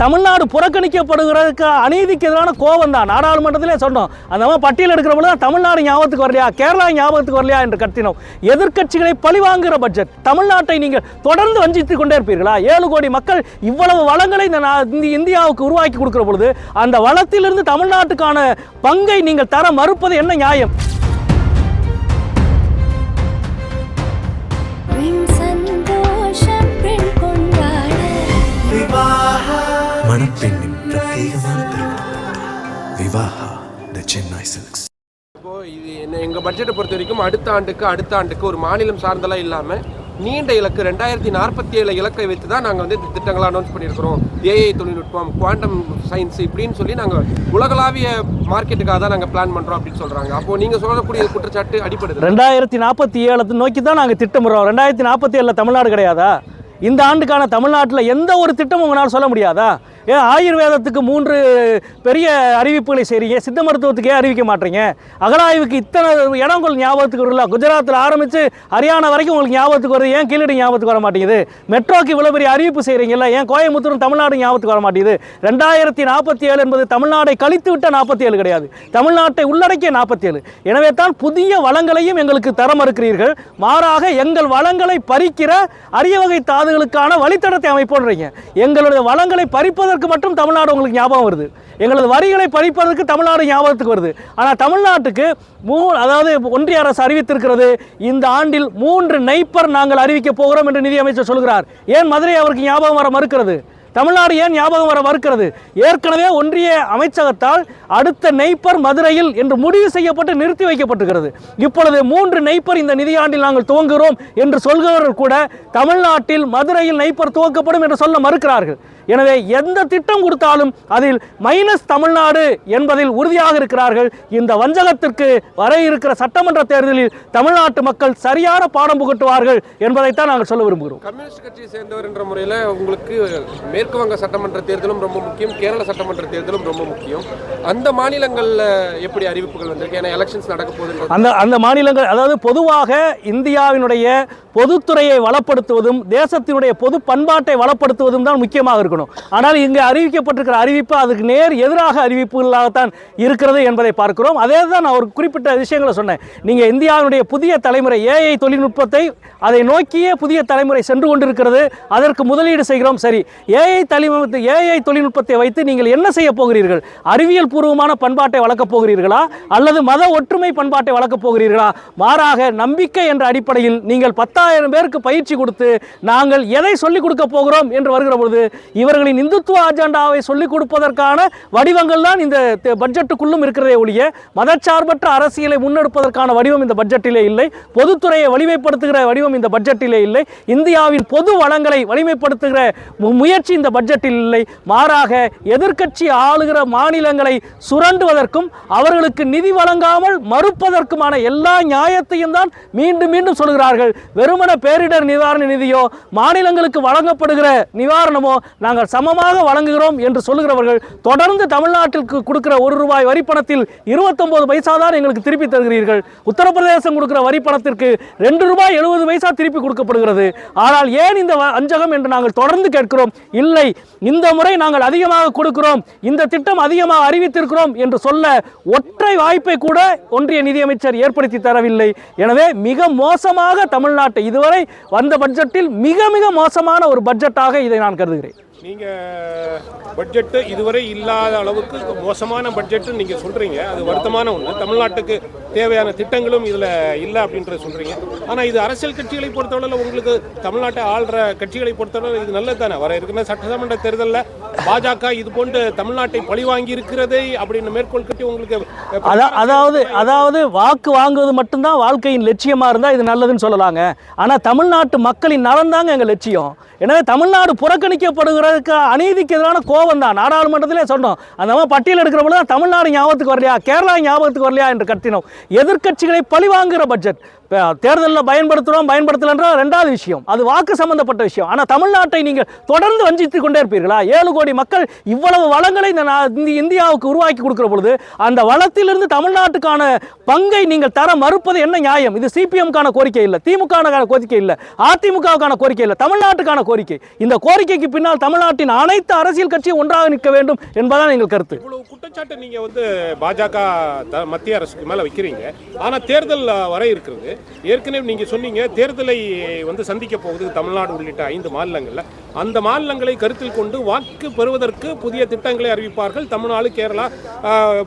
தமிழ்நாடு புறக்கணிக்கப்படுகிறதுக்கு அநீதிக்கு எதிரான கோபம் தான். நாடாளுமன்றத்திலே சொன்னோம். அந்த மாதிரி பட்டியல் எடுக்கிற பொழுது தான் தமிழ்நாடு ஞாபகத்துக்கு வரலையா? கேரளா ஞாபகத்துக்கு வரலையா என்று கத்தினோம். எதிர்க்கட்சிகளை பழிவாங்குகிற பட்ஜெட் தமிழ்நாட்டை நீங்கள் தொடர்ந்து வஞ்சித்துக் கொண்டே இருப்பீர்களா? ஏழு கோடி மக்கள் இவ்வளவு வளங்களை இந்த இந்த இந்தியாவுக்கு உருவாக்கி கொடுக்கிற பொழுது அந்த வளத்திலிருந்து தமிழ்நாட்டுக்கான பங்கை நீங்கள் தர மறுப்பது என்ன நியாயம்? மணப்பெண்ணின் பிரத்யேகமான விவாஹா த சென்னை சில்க்ஸ். இப்போ இது என்ன எங்கள் பட்ஜெட்டை பொறுத்த வரைக்கும் அடுத்த ஆண்டுக்கு அடுத்த ஆண்டுக்கு ஒரு மாநிலம் சார்ந்தெல்லாம் இல்லாமல் நீண்ட இலக்கு ரெண்டாயிரத்தி நாற்பத்தி ஏழு இலக்கை வைத்து தான் நாங்கள் வந்து இந்த திட்டங்களை அனௌன்ஸ் பண்ணியிருக்கிறோம். ஏஐ தொழில்நுட்பம் குவாண்டம் சயின்ஸ் இப்படின்னு சொல்லி நாங்கள் உலகளாவிய மார்க்கெட்டுக்காக தான் நாங்கள் பிளான் பண்ணுறோம் அப்படின்னு சொல்கிறாங்க அப்போது நீங்கள் சொல்லக்கூடிய குற்றச்சாட்டு அடிப்படுது. ரெண்டாயிரத்தி நாற்பத்தி ஏழு நோக்கி தான் நாங்கள் திட்டமிடுறோம். ரெண்டாயிரத்தி நாற்பத்தி ஏழில் தமிழ்நாடு கிடையாதா? இந்த ஆண்டுக்கான தமிழ்நாட்டில் எந்த ஒரு திட்டமும் உங்களால் சொல்ல முடியாதா? ஏன் ஆயுர்வேதத்துக்கு மூன்று பெரிய அறிவிப்புகளை செய்கிறீங்க சித்த மருத்துவத்துக்கு ஏன் அறிவிக்க மாட்டீங்க? அகலாய்வுக்கு இத்தனை இடம் உங்களுக்கு ஞாபகத்துக்கு வரல குஜராத்தில் ஆரம்பித்து ஹரியானா வரைக்கும் உங்களுக்கு ஞாபகத்துக்கு வருது. ஏன் கீழடி ஞாபகத்துக்கு வர மாட்டேங்குது? மெட்ரோக்கு இவ்வளோ பெரிய அறிவிப்பு செய்கிறீங்கல்ல ஏன் கோயம்புத்தூரும் தமிழ்நாடு ஞாபகத்துக்கு வர மாட்டேங்குது? ரெண்டாயிரத்தி நாற்பத்தி ஏழு என்பது தமிழ்நாடை கழித்து விட்ட நாற்பத்தி ஏழு கிடையாது. தமிழ்நாட்டை உள்ளடக்கிய நாற்பத்தி ஏழு எனவே தான் புதிய வளங்களையும் எங்களுக்கு தர மறுக்கிறீர்கள். மாறாக எங்கள் வளங்களை பறிக்கிற அரிய வகை தாதுகளுக்கான வழித்தடத்தை அமைப்போன்றீங்க. எங்களுடைய வளங்களை பறிப்பதற்கு மட்டும் தமிழ்நாடு உங்களுக்கு ஞாபகம் வருது. எங்களது வரிகளை பறிப்பதற்கு தமிழ்நாடு ஞாபகத்துக்கு வருது. ஆனால் தமிழ்நாட்டுக்கு மூ அதாவது ஒன்றிய அரசு அறிவித்திருக்கிறது இந்த ஆண்டில் மூன்று நைப்பர் நாங்கள் அறிவிக்க போகிறோம் என்று நிதியமைச்சர் சொல்கிறார். ஏன் மதுரை அவருக்கு ஞாபகம் வர மறுக்கிறது? தமிழ்நாடு ஏன் ஞாபகம் வர மறுக்கிறது? ஏற்கனவே ஒன்றிய அமைச்சகத்தால் அடுத்த நெய்ப்பர் மதுரையில் என்று முடிவு செய்யப்பட்டு நிறுத்தி வைக்கப்பட்டிருக்கிறது. இப்பொழுது மூன்று நெய்ப்பர் இந்த நிதியாண்டில் நாங்கள் துவங்குகிறோம் என்று சொல்கிறவர்கள் கூட தமிழ்நாட்டில் மதுரையில் நெய்ப்பர் துவக்கப்படும் என்று சொல்ல மறுக்கிறார்கள். எனவே எந்த திட்டம் கொடுத்தாலும் அதில் மைனஸ் தமிழ்நாடு என்பதில் உறுதியாக இருக்கிறார்கள். இந்த வஞ்சகத்திற்கு வர இருக்கிற சட்டமன்ற தேர்தலில் தமிழ்நாட்டு மக்கள் சரியான பாடம் புகட்டுவார்கள் என்பதைத்தான் நாங்கள் சொல்ல விரும்புகிறோம். கம்யூனிஸ்ட் கட்சியை சேர்ந்தவர் என்ற முறையில் உங்களுக்கு மேற்கு வங்க சட்டமன்ற தேர்தலும் ரொம்ப முக்கியம் கேரள சட்டமன்ற தேர்தலும் ரொம்ப முக்கியம். அந்த மாநிலங்களில் எப்படி அறிவிப்புகள் வந்திருக்கு? ஏன்னா எலெக்ஷன்ஸ் நடக்க போகுதுன்றது. அந்த அந்த மாநிலங்கள் அதாவது பொதுவாக இந்தியாவினுடைய பொதுத்துறையை வளப்படுத்துவதும் தேசத்தினுடைய பொது பண்பாட்டை வளப்படுத்துவதும் தான் முக்கியமாக இருக்கணும். ஆனால் இங்கு அறிவிக்கப்பட்டிருக்கிற அறிவிப்பு அதுக்கு நேர் எதிராக அறிவிப்புகளாகத்தான் இருக்கிறது என்பதை பார்க்கிறோம். அதே தான் நான் ஒரு குறிப்பிட்ட விஷயங்களை சொன்னேன். நீங்கள் இந்தியாவினுடைய புதிய தலைமுறை ஏஐ தொழில்நுட்பத்தை அதை நோக்கியே புதிய தலைமுறை சென்று கொண்டிருக்கிறது. அதற்கு முதலீடு செய்கிறோம். சரி ஏஐ தலைமுறை ஏஐ தொழில்நுட்பத்தை வைத்து நீங்கள் என்ன செய்ய போகிறீர்கள்? அறிவியல் பூர்வமான பண்பாட்டை வளர்க்கப் போகிறீர்களா? அல்லது மத ஒற்றுமை பண்பாட்டை வளர்க்கப் போகிறீர்களா? மாறாக நம்பிக்கை என்ற அடிப்படையில் நீங்கள் பத்தாயிரம் பேருக்கு பயிற்சி கொடுத்து நாங்கள் எதை சொல்லிக் கொடுக்க போகிறோம் என்று வருகிற பொழுது இவர்களின் இந்துத்துவ அஜெண்டாவை சொல்லிக் கொடுப்பதற்கான வடிவங்கள் தான் இந்த பட்ஜெட்டுக்குள்ளும் இருக்கிறதே ஒழிய மதச்சார்பற்ற அரசியலை முன்னெடுப்பதற்கான வடிவம் இந்த பட்ஜெட்டிலே இல்லை. பொதுத்துறையை வலிமைப்படுத்துகிற வடிவம் இந்த பட்ஜெட்டிலே இல்லை. இந்தியாவின் பொது வளங்களை வலிமைப்படுத்துகிற முயற்சி இந்த பட்ஜெட்டில் இல்லை. மாறாக எதிர்க்கட்சி ஆளுகிற மாநிலங்களை சுரண்டுவதற்கும் அவர்களுக்கு நிதி வழங்காமல் மறுப்பதற்குமான எல்லா நியாயத்தையும் தான் மீண்டும் மீண்டும் சொல்கிறார்கள். வெறும் திருமண பேரிடர் நிவாரண நிதியோ மாநிலங்களுக்கு வழங்கப்படுகிற நிவாரணமோ நாங்கள் சமமாக வழங்குகிறோம் என்று சொல்லுகிறவர்கள் தொடர்ந்து தமிழ்நாட்டிற்கு கொடுக்கிற ஒரு ரூபாய் வரிப்பணத்தில் இருபத்தொன்பது பைசா தான் எங்களுக்கு திருப்பி தருகிறீர்கள். உத்தரப்பிரதேசம் கொடுக்கிற வரிப்பணத்திற்கு ரெண்டு ரூபாய் எழுபது பைசா திருப்பி கொடுக்கப்படுகிறது. ஆனால் ஏன் இந்த வ- வஞ்சகம் என்று நாங்கள் தொடர்ந்து கேட்கிறோம்? இல்லை இந்த முறை நாங்கள் அதிகமாக கொடுக்கிறோம். இந்த திட்டம் அதிகமாக அறிவித்திருக்கிறோம் என்று சொல்ல ஒற்றை வாய்ப்பை கூட ஒன்றிய நிதியமைச்சர் ஏற்படுத்தி தரவில்லை. எனவே மிக மோசமாக தமிழ்நாட்டை இதுவரை வந்த பட்ஜெட்டில் மிக மிக மோசமான ஒரு பட்ஜெட்டாக இதை நான் கருதுகிறேன். நீங்கள் பட்ஜெட்டு இதுவரை இல்லாத அளவுக்கு மோசமான பட்ஜெட்டு நீங்கள் சொல்கிறீங்க அது வருத்தமான ஒன்று தமிழ்நாட்டுக்கு தேவையான திட்டங்களும் இதில் இல்லை அப்படின்றத சொல்கிறீங்க ஆனால் இது அரசியல் கட்சிகளை பொறுத்தவரையில் உங்களுக்கு தமிழ்நாட்டை ஆள்ற கட்சிகளை பொறுத்தவரை இது நல்லது தானே வர இருக்கிற சட்டசமன்ற தேர்தலில் பாஜக இது போன்று தமிழ்நாட்டை பழிவாங்கி இருக்கிறதை அப்படின்னு மேற்கோள் கட்டி உங்களுக்கு அதாவது அதாவது வாக்கு வாங்குவது மட்டும்தான் வாழ்க்கையின் லட்சியமாக இருந்தால் இது நல்லதுன்னு சொல்லலாங்க. ஆனால் தமிழ்நாட்டு மக்களின் நலன் தாங்க எங்கள் லட்சியம். எனவே தமிழ்நாடு புறக்கணிக்கப்படுகிறதுக்கு அநீதிக்கு எதிரான கோபம் தான். நாடாளுமன்றத்திலே சொன்னோம். அந்த மாதிரி பட்டியல் எடுக்கிற பொழுது தமிழ்நாடு ஞாபகத்துக்கு வரலையா? கேரளா ஞாபகத்துக்கு வரலையா என்று கத்தினோம். எதிர்க்கட்சிகளை பழிவாங்குகிற பட்ஜெட் தேர்தலில் பயன்படுத்துகிறோம் பயன்படுத்தலைன்ற ரெண்டாவது விஷயம். அது வாக்கு சம்பந்தப்பட்ட விஷயம். ஆனால் தமிழ்நாட்டை நீங்கள் தொடர்ந்து வஞ்சித்து கொண்டே இருப்பீர்களா? ஏழு கோடி மக்கள் இவ்வளவு வளங்களை இந்த இந்தியாவுக்கு உருவாக்கி கொடுக்குற பொழுது அந்த வளத்திலிருந்து தமிழ்நாட்டுக்கான பங்கை நீங்கள் தர மறுப்பது என்ன நியாயம்? இது சிபிஎம்கான கோரிக்கை இல்லை திமுகவுக்கான கோரிக்கை இல்லை அதிமுகவுக்கான கோரிக்கை இல்லை தமிழ்நாட்டுக்கான கோரிக்கை. இந்த கோரிக்கைக்கு பின்னால் தமிழ்நாட்டின் அனைத்து அரசியல் கட்சியும் ஒன்றாக நிற்க வேண்டும் என்பதான் எங்கள் கருத்து. குற்றச்சாட்டு நீங்கள் வந்து பாஜக த- மத்திய அரசுக்கு மேலே வைக்கிறீங்க. ஆனால் தேர்தல் வரை வர இருக்கிறது. ஏற்கனவே நீங்க சொன்னீங்க தேர்தலை வந்து சந்திக்க போகுது தமிழ்நாடு உள்ளிட்ட ஐந்து மாநிலங்களில். அந்த மாநிலங்களை கருத்தில் கொண்டு வாக்கு பெறுவதற்கு புதிய திட்டங்களை அறிவிப்பார்கள். தமிழ்நாடு கேரளா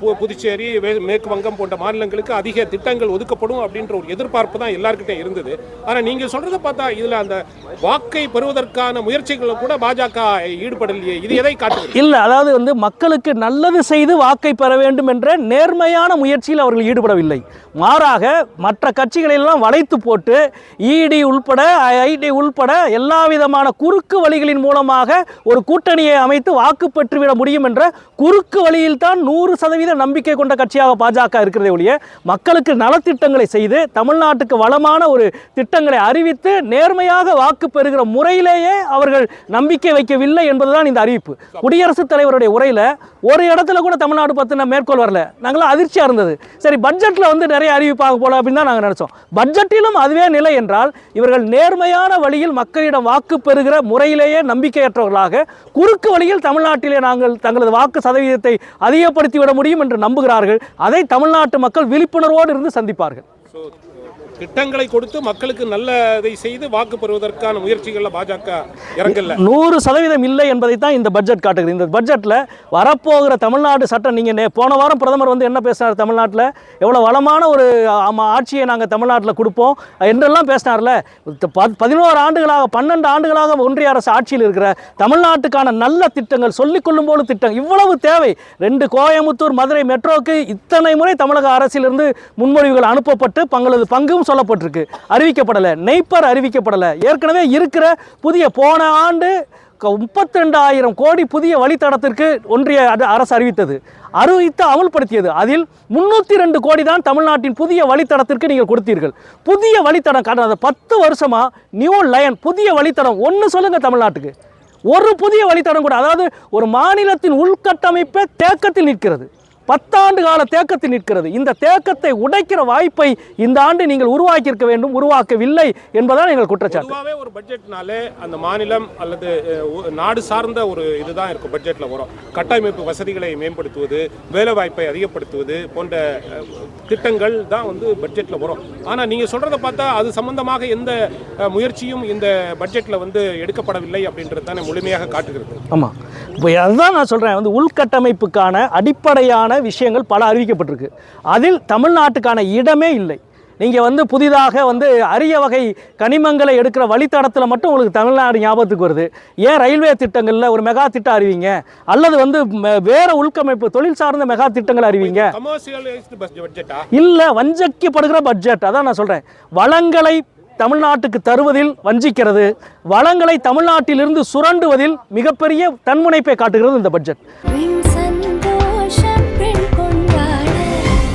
பு- புதுச்சேரி வே- மேற்கு வங்கம் போன்ற மாநிலங்களுக்கு அதிக திட்டங்கள் ஒதுக்கப்படும் அப்படின்ற ஒரு எதிர்பார்ப்பு தான் எல்லாருக்கிட்டே இருந்தது. ஆனால் நீங்கள் சொல்றதை பார்த்தா இதில் அந்த வாக்கை பெறுவதற்கான முயற்சிகளில் கூட பாஜக ஈடுபடலையே. இது எதை காட்டுகிறது இல்லை அதாவது வந்து மக்களுக்கு நல்லது செய்து வாக்கை பெற வேண்டும் என்ற நேர்மையான முயற்சியில் அவர்கள் ஈடுபடவில்லை. மாறாக மற்ற கட்சிகளெல்லாம் வளைத்து போட்டு இடி உள்பட ஐடி உள்பட எல்லா விதமான குறுக்கு வழி வழிகளின் மூலமாக ஒரு கூட்டணியை அமைத்து வாக்கு பெற்றுவிட முடியும் என்ற குறுக்கு வழியில் தான் நூறு சதவீத நம்பிக்கை கொண்ட கட்சியாக பாஜக இருக்கிறதே ஒழிய மக்களுக்கு நலத்திட்டங்களை செய்து தமிழ்நாட்டுக்கு வளமான ஒரு திட்டங்களை அறிவித்து நேர்மையாக வாக்கு பெறுகிற முறையிலேயே அவர்கள் நம்பிக்கை வைக்கவில்லை என்பதுதான் இந்த அறிவிப்பு. குடியரசுத் தலைவருடைய உரையில் ஒரு இடத்துல கூட தமிழ்நாடு பற்றின மேற்கோள் வரல. நாங்களாம் அதிர்ச்சியாக இருந்தது. சரி பட்ஜெட்டில் வந்து நிறைய அறிவிப்பாக போல அப்படின்னு தான் நாங்கள் நினச்சோம். பட்ஜெட்டிலும் அதுவே நிலை என்றால் இவர்கள் நேர்மையான வழியில் மக்களிடம் வாக்கு பெறுகிற உண்மையிலேயே நம்பிக்கையற்றவர்களாக குறுக்கு வழியில் தமிழ்நாட்டிலே நாங்கள் தங்களது வாக்கு சதவீதத்தை அதிகப்படுத்தி விட முடியும் என்று நம்புகிறார்கள். அதை தமிழ்நாட்டு மக்கள் விழிப்புணர்வோடு இருந்து சந்திப்பார்கள். திட்டங்களை கொடுத்து மக்களுக்கு நல்லதை செய்து வாக்கு பெறுவதற்கான முயற்சிகளில் பாஜக இறங்கல. நூறு சதவீதம் இல்லை என்பதை தான் இந்த பட்ஜெட் காட்டுகிறது இந்த பட்ஜெட்டில் வரப்போகிற தமிழ்நாடு சட்டம் நீங்கள் போன வாரம் பிரதமர் வந்து என்ன பேசினார் தமிழ்நாட்டில்? எவ்வளோ வளமான ஒரு ஆட்சியை நாங்கள் தமிழ்நாட்டில் கொடுப்போம் என்றெல்லாம் பேசினார்ல. பதினோரு ஆண்டுகளாக பன்னெண்டு ஆண்டுகளாக ஒன்றிய அரசு ஆட்சியில் இருக்கிற தமிழ்நாட்டுக்கான நல்ல திட்டங்கள் சொல்லிக்கொள்ளும் போது திட்டம் இவ்வளவு தேவை. ரெண்டு கோயமுத்தூர் மதுரை மெட்ரோக்கு இத்தனை முறை தமிழக அரசிலிருந்து முன்மொழிவுகள் அனுப்பப்பட்டு பங்களது பங்கும் சொல்லப்பட்டிருக்கு. அறிவிக்கப்படலை. நெய்ப்பர் அறிவிக்கப்படலை. ஏற்கனவே இருக்கிற புதிய போன ஆண்டு முப்பத்தி ரெண்டாயிரம் கோடி புதிய வழித்தடத்திற்கு ஒன்றிய அரசு அறிவித்தது. அறிவித்து அமல்படுத்தியது. அதில் முன்னூற்றி ரெண்டு கோடி தான் தமிழ்நாட்டின் புதிய வழித்தடத்திற்கு நீங்கள் கொடுத்தீர்கள். புதிய வழித்தடம் கடந்த பத்து வருஷமா நியூ லயன் புதிய வழித்தடம் ஒன்று சொல்லுங்க தமிழ்நாட்டுக்கு. ஒரு புதிய வழித்தடம் கூட அதாவது ஒரு மாநிலத்தின் உள்கட்டமைப்பே தேக்கத்தில் நிற்கிறது. பத்தாண்டு கால தேக்கத்தில் நிற்கிறது. இந்த தேக்கத்தை உடைக்கிற வாய்ப்பை இந்த ஆண்டு நீங்கள் உருவாக்கியிருக்க வேண்டும் உருவாக்கவில்லை என்பதான் எங்கள் குற்றச்சாட்டு. ஒரு பட்ஜெட்னாலே அந்த மாநிலம் அல்லது நாடு சார்ந்த ஒரு இதுதான் இருக்கும் பட்ஜெட்டில் வரும். கட்டமைப்பு வசதிகளை மேம்படுத்துவது வேலைவாய்ப்பை அதிகப்படுத்துவது போன்ற திட்டங்கள் தான் வந்து பட்ஜெட்டில் வரும். ஆனால் நீங்கள் சொல்கிறத பார்த்தா அது சம்பந்தமாக எந்த முயற்சியும் இந்த பட்ஜெட்டில் வந்து எடுக்கப்படவில்லை அப்படின்றது தானே முழுமையாக காட்டுகிறது. ஆமாம் இப்போ அதுதான் நான் சொல்கிறேன் வந்து உள்கட்டமைப்புக்கான அடிப்படையான விஷயங்கள் பல அறிவிக்கப்பட்டிருக்கு. அதில் தமிழ்நாட்டுக்கான இடமே இல்லை. நீங்கள் வந்து புதிதாக வந்து அரிய வகை கனிமங்களை எடுக்கிற வழித்தடத்தில் மட்டும் உங்களுக்கு தமிழ்நாடு ஞாபகத்துக்கு வருது. ஏன் ரயில்வே திட்டங்களில் ஒரு மெகா திட்டம் அறிவிங்க? அல்லது வந்து வேற உள்கமைப்பு தொழில் சார்ந்த மெகா திட்டங்கள் அறிவிங்க? இல்லை வஞ்சக்கப்படுகிற பட்ஜெட் அதான் நான் சொல்கிறேன் வளங்களை தமிழ்நாட்டுக்கு தருவதில் வஞ்சிக்கிறது. வளங்களை தமிழ்நாட்டிலிருந்து சுரண்டுவதில் மிகப்பெரிய தன்முனைப்பை காட்டுகிறது இந்த பட்ஜெட்